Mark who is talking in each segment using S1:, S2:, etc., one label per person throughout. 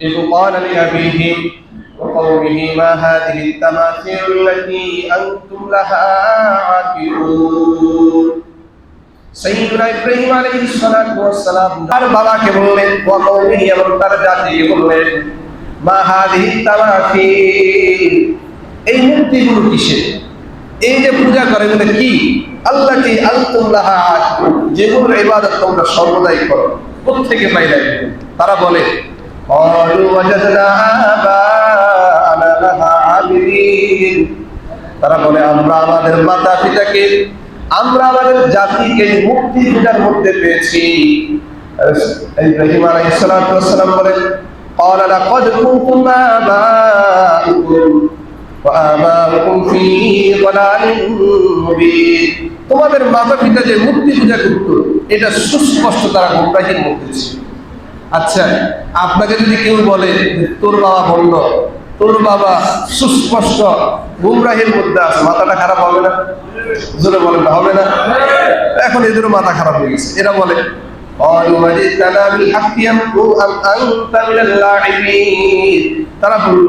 S1: إذ قال لأبيه وقومه ما هذه التماثيل التي أنتم لها عاكفون সৈয়দুনা ইব্রাহিম আলাইহিস সালাতু ওয়াস সালাম তার বাবাকে বললেন ওয়া কওমিহি এবং তার জাতিকে বললেন মা হাদিহি তামাথিল এই মূর্তিগুলো কিসের এই যে পূজা করে এগুলো কি আল্লাহকে আনতুম লাহা আকিফুন। যেগুলোর ইবাদত তোমরা সর্বদাই করো কোত্থেকে পাইলে তারা বলে قالوا وجدنا آباءنا لها عابدين তারা বলে আমরা আমাদের মাতা পিতাকে আমরা আমাদের জাতিকে মুক্তি পূজার মধ্যে পেয়েছি ইব্রাহিম আলাইহিস সালাতু ওয়াস সালাম বলেন قال لقد كنتم آباؤكم وآباؤكم في ضلال مبين তোমাদের মাতা পিতা যে মূর্তি পূজা করত এটা সুস্পষ্ট তারা গুমরাহির মধ্যে ছিল আচ্ছা আপনাকে যদি কেউ বলে তোর বাবা বলল তোর বাবা সুস্পষ্ট গুমরাহির মধ্যে আছে, মাথাটা খারাপ হবে না? জোরে বলেন না হবে না? এখন এদেরও মাথা খারাপ হয়ে গেছে। এরা বলে তারা বলল,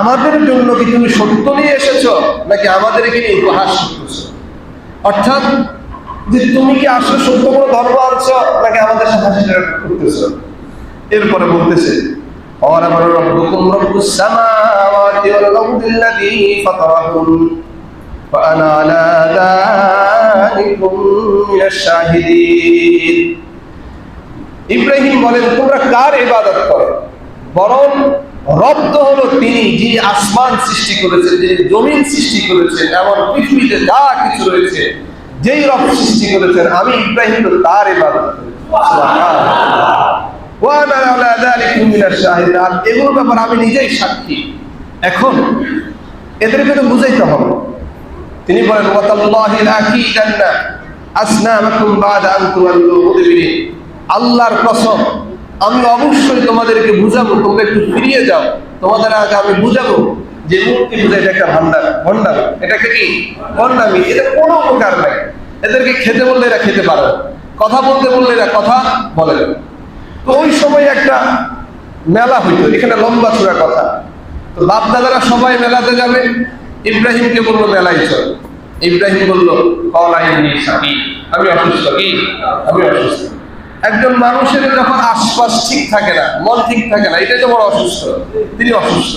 S1: আমাদের জন্য কি তুমি সত্য নিয়ে এসেছ? নাকি আমাদেরকে নিয়ে উপহাস অর্থাৎ যে তুমি কি আসলে সত্য কোনো ধর্ম আনছো নাকি আমাদের সাথে হাসি করতেছো এরপরে বলতেছে قال من ربكم رب السماوات والأرض الذي فطرهن وأنا على ذلكم من الشاهدين ইব্রাহিম বলেন তোমরা কার ইবাদত করো বরং রব তো হলো তিনি যিনি আসমান সৃষ্টি করেছেন যিনি জমিন সৃষ্টি করেছেন এমন পৃথিবীতে যা কিছু রয়েছে যেই রব সৃষ্টি করেছেন, আমি ইব্রাহিম তার আর এগুলোর ব্যাপারে আমি নিজেই সাক্ষী। এখন এদেরকে তো বুঝাইতে হবে। তিনি বলেন আল্লাহর কসম, আমি অবশ্যই তোমাদেরকে বুঝাবো, তোমরা একটু ফিরিয়ে যাও। তোমাদের আগে আমি বুঝাবো। যে মূর্তি পূজা এটা একটা ভান্ডার। ভণ্ডার এটাকে কি? ভণ্ডামি এটা কোনো উপকার নাই। এদেরকে খেতে বললে এরা খেতে পারে কথা বলতে বললে এরা কথা বলে তো ওই সময় একটা মেলা হইতো। এখানে লম্বা চূড়া কথা। তো বাপ দাদারা সবাই মেলাতে যাবে। ইব্রাহিমকে বলল, মেলায় চল। ইব্রাহিম বলল আমি অসুস্থ আমি অসুস্থ। একজন মানুষের যখন আশপাশ ঠিক থাকে না, মন ঠিক থাকে না, এটাই তো বড় অসুস্থ। তিনি অসুস্থ।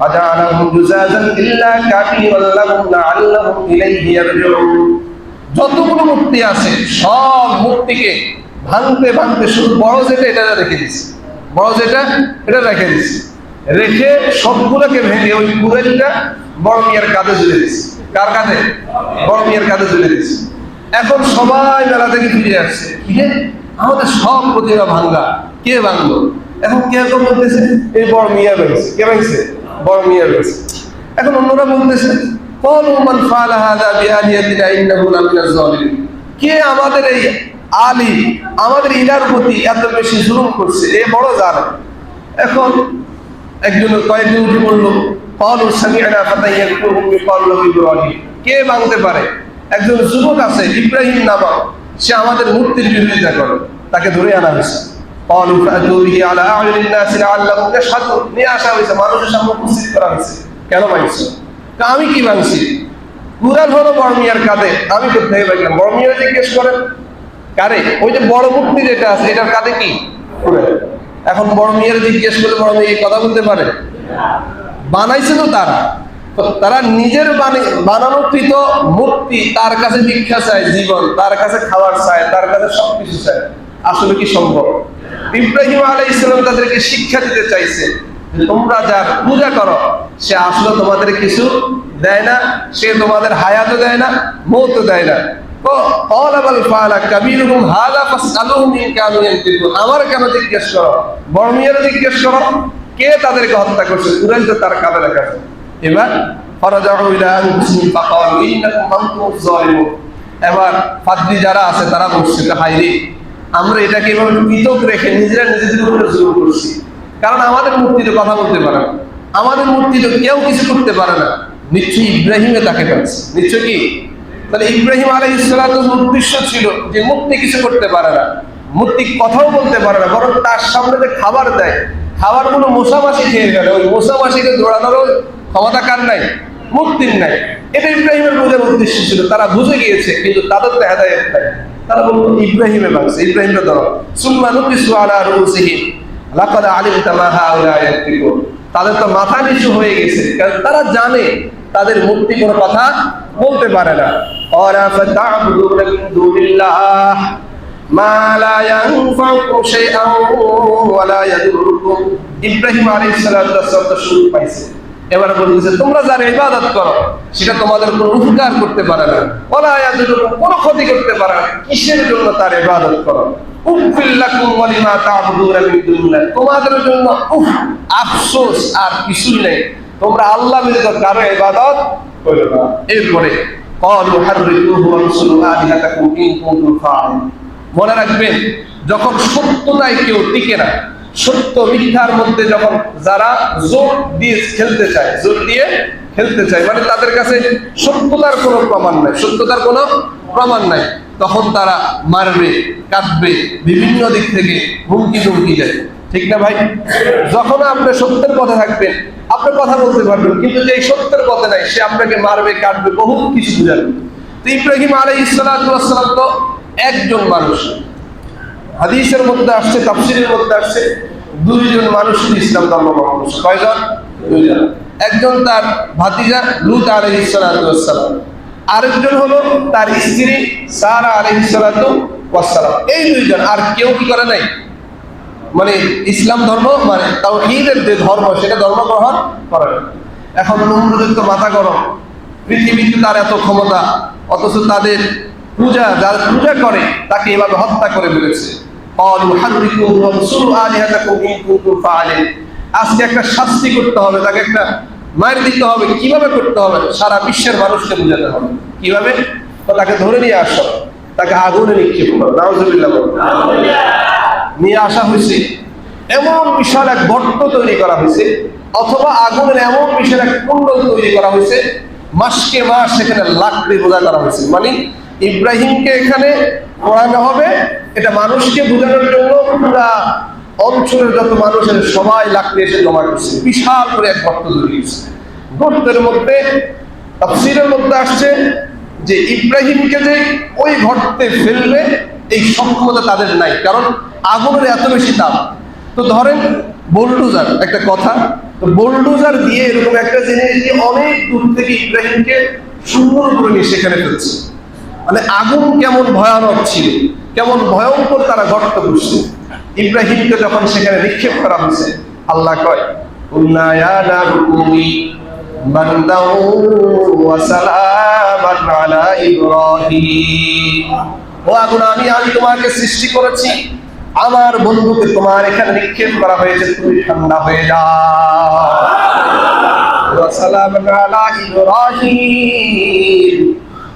S1: فجعلهم جزازا إلا كبيرا لهم لعلهم إليه يرجعون যতগুলো মূর্তি আছে সব মূর্তিকে ভাঙতে ভাঙতে শুধু বড় যেটা এটা রেখে দিচ্ছে বড় যেটা এটা রেখে দিচ্ছে রেখে সবগুলোকে ভেঙে ওই কুড়েলটা বড় মিয়ার কাঁধে ঝুলে দিচ্ছে কার কাঁধে বড় মিয়ার কাঁধে ঝুলে দিচ্ছে এখন সবাই মেলা থেকে ফিরে আসছে কিরে আমাদের সব প্রতিভা ভাঙ্গা কে ভাঙলো এখন কে কেউ বলতেছে এই বড় মিয়া রয়েছে কে ভাঙছে বড় মেয়ে রয়েছে এখন অন্যরা বলতেছে কে আমাদের কে মানতে পারে? একজন যুবক আছে, ইব্রাহিম নামা সে আমাদের মূর্তির বিরোধিতা করে, তাকে ধরে আনা হয়েছে। قالوا فأتوا به على أعين الناس لعلهم يشهدون নিয়ে আসা হয়েছে মানুষের সামনে উপস্থিত করা হয়েছে কেন ভাঙছে তা আমি কি ভাঙছি কুরাল হলো বড় মিয়ার কাঁধে আমি কোথায় ভাঙলাম বড় মিয়া জিজ্ঞেস করেন কারে ওই যে বড় মূর্তি যেটা আছে এটার কাঁধে কি কুড়াল। এখন বড় মিয়ার জিজ্ঞেস করলে বড় মেয়ে কথা বলতে পারে বানাইছে তো তারা তো তারা নিজের বানি- বানানোকৃত মূর্তি তার কাছে ভিক্ষা চায় জীবন তার কাছে খাবার চায় তার কাছে সবকিছু চায় আসলে কি সম্ভব? ইব্রাহিম আলাই ইসলাম তাদেরকে শিক্ষা দিতে চাইছে তোমরা যার পূজা করো, সে আসলে তোমাদের কিছু দেয় না, সে তোমাদের হায়াতও দেয় না মত দেয় না। আমার কেন করো? করো। কে তাদেরকে হত্যা করছে? তার এবার এবার যারা আছে তারা বসছে আমরা এটাকে এভাবে পৃথক রেখে নিজেরা নিজেদের উপরে জোর করছি। কারণ আমাদের মূর্তি তো কথা বলতে পারে না। আমাদের মূর্তি তো কেউ কিছু করতে পারে না। নিশ্চয়ই ইব্রাহিমে তাকে পাচ্ছে। নিশ্চয় কি? তাহলে ইব্রাহিম আলাই ইসলামের উদ্দেশ্য ছিল যে মূর্তি কিছু করতে পারে না। মূর্তি কথাও বলতে পারে না, বরং তার সামনে যে খাবার দেয়, খাবারগুলো মশামাছি খেয়ে গেলে ওই মশামাছিকে দৌড়ানোরও ক্ষমতা কার নাই? মূর্তির নাই। এটা ইব্রাহিমের বোঝার উদ্দেশ্য ছিল। তারা বুঝে গিয়েছে, কিন্তু তাদের তো হেদায়ত নাই। তারা বলব ইব্রাহিমে ভাবছে ইব্রাহিমে ধরো। সুম্মা নুকিসু আলা রুসিহিম লাকাদ আলিমতা মা হাউলা ইয়াক্তিকুন তাদের তো মাথা নিচু হয়ে গেছে, কারণ তারা জানে তাদের মূর্তি কোনো কথা বলতে পারে না। ওরা ফাতাবুদুনা মিন দুনিল্লাহ। মা লা ইয়ানফাউকুম শাইআন ওয়া লা ইয়াদুররুকুম ইব্রাহিম আলাইহিস ওয়াসসালাম তো শুরু পাইছে। এবার বলতেছে তোমরা যারা ইবাদত করো, সেটা তোমাদের কোনো উপকার করতে পারে না। ওলা কোনো ক্ষতি করতে পারে না। কিসের জন্য তার ইবাদত করো? তোমাদের জন্য উফ, আফসোস আর কিছুই নেই। তোমরা আল্লাহ ব্যতীত কারও ইবাদত করো না। এরপরে মনে রাখবেন, যখন সত্যতায় কেউ টিকে না। সত্য মিথ্যার মধ্যে যখন যারা জোর দিয়ে খেলতে চায়, জোর দিয়ে খেলতে চায় মানে তাদের কাছে সত্যতার কোনো প্রমাণ নাই। সত্যতার কোনো প্রমাণ নাই। তখন তারা মারবে, কাঁদবে, বিভিন্ন দিক থেকে হুমকি ধুমকি দেয়। ঠিক না ভাই? যখন আপনি সত্যের পথে থাকবেন, আপনি কথা বলতে পারবেন, কিন্তু যে সত্যের পথে নাই, সে আপনাকে মারবে কাটবে বহু কিছু বুঝাবে। তো ইব্রাহিম আলাই ইসলাম তো একজন মানুষ। হাদিসের মধ্যে আসছে, তাফসিরের মধ্যে আসছে। দুইজন মানুষ ইসলাম ধর্ম গ্রহণ করছে। কয়জন? দুইজন। একজন তার ভাতিজা লুত আলাইহিস সালাতু ওয়াসসালাম আরেকজন হলো তার স্ত্রী সারা আলাইহিস সালাতু ওয়াসসালাম এই দুইজন, আর কেউ কি করে নাই? মানে ইসলাম ধর্ম মানে তাওহীদের যে ধর্ম, সেটা ধর্ম গ্রহণ করে এখন নমরুদের তো মাথা গরম। পৃথিবীতে তার এত ক্ষমতা, অথচ তাদের পূজা, যারা পূজা করে, তাকে এভাবে হত্যা করে ফেলেছে। قالوا حرقوه وانصروا آلهتكم إن كنتم فاعلين আজকে একটা শাস্তি করতে হবে তাকে একটা মার দিতে হবে কিভাবে করতে হবে সারা বিশ্বের মানুষকে বোঝাতে হবে কিভাবে তো তাকে ধরে নিয়ে আসো তাকে আগুনে নিক্ষেপ করো নাউজুবিল্লাহ বলো। নিয়ে আসা হয়েছে এমন বিশাল এক গর্ত তৈরি করা হয়েছে অথবা আগুনের এমন বিশাল এক কুণ্ডল তৈরি করা হয়েছে মাসকে মাস সেখানে লাকড়ি বোঝা করা হয়েছে মানে ইব্রাহিমকে এখানে পড়ানো হবে, এটা মানুষকে বোঝানোর জন্য পুরা অঞ্চলের যত মানুষের সবাই লাকড়ি এসে জমা করছে বিশাল করে এক গর্ত তৈরি গর্তের মধ্যে, তাফসীরের মধ্যে আসছে যে ইব্রাহিমকে যে ওই গর্তে ফেলবে, এই সক্ষমতা তাদের নাই। কারণ আগুনের এত বেশি তাপ। তো ধরেন বোলডুজার একটা কথা, তো বোলডুজার দিয়ে এরকম একটা জিনিস দিয়ে অনেক দূর থেকে ইব্রাহিমকে সুন্দর করে নিয়ে সেখানে ফেলছে। মানে আগুন কেমন ভয়ানক ছিল, কেমন ভয়ঙ্কর তারা গর্ত করছে ইব্রাহিমকে যখন সেখানে নিক্ষেপ করা হয়েছে, আল্লাহ কয় "কুল্না ইয়া নারু কুনি বারদাও ওয়া সালামান ইব্রাহিম। ও আগুন, আমি আমি তোমাকে সৃষ্টি করেছি। তোমার এখানে নিক্ষেপ করা হয়েছে, তুমি ঠান্ডা হয়ে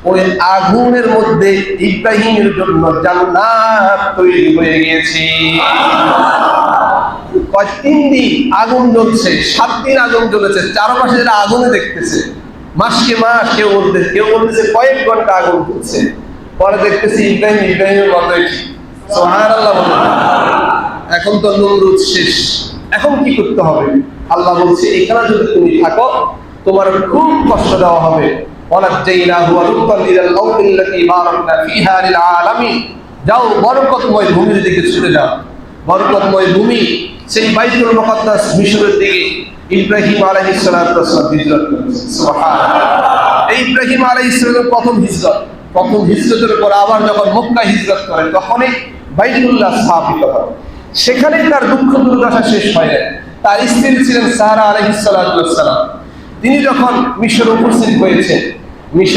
S1: ওই আগুনের মধ্যে ইব্রাহিমের জন্য জান্নাত তৈরি হয়ে গিয়েছে। তিন দিন আগুন জ্বলছে, সাত দিন আগুন জ্বলেছে, চারপাশে যারা আগুনে দেখতেছে, মাসকে মাস কেউ বলতেছে কেউ বলতেছে কয়েক ঘণ্টা আগুন জ্বলছে। পরে দেখতেছি ইব্রাহিম, ইব্রাহিমের সোহানাল্লাহ বলে। এখন তো নমরুদ শেষ। এখন কি করতে হবে? আল্লাহ বলছে, এখানে যদি তুমি থাকো, তোমার খুব কষ্ট দেওয়া হবে। ونجيناه ولوطا الى الارض التي باركنا فيها للعالمين যাও বরকতময় ভূমির দিকে ছুটে যাও বরকতময় ভূমি সেই বাইতুল মুকদ্দাস মিশরের দিকে ইব্রাহিম আলাইহিস সালাতু ওয়াসসালাম হিজরত করেছে সুবহানাল্লাহ এই ইব্রাহিম আলাইহিস সালামের প্রথম হিজরত প্রথম হিজরতের পর আবার যখন মক্কা হিজরত করেন তখনই বাইতুল্লাহ স্থাপিত হয় সেখানেই তার দুঃখ দুর্দশা শেষ হয় নাই তার স্ত্রী ছিলেন সাহারা আলাইহিস সালাতু ওয়াসসালাম তিনি যখন মিশরে উপস্থিত হয়েছেন মিশর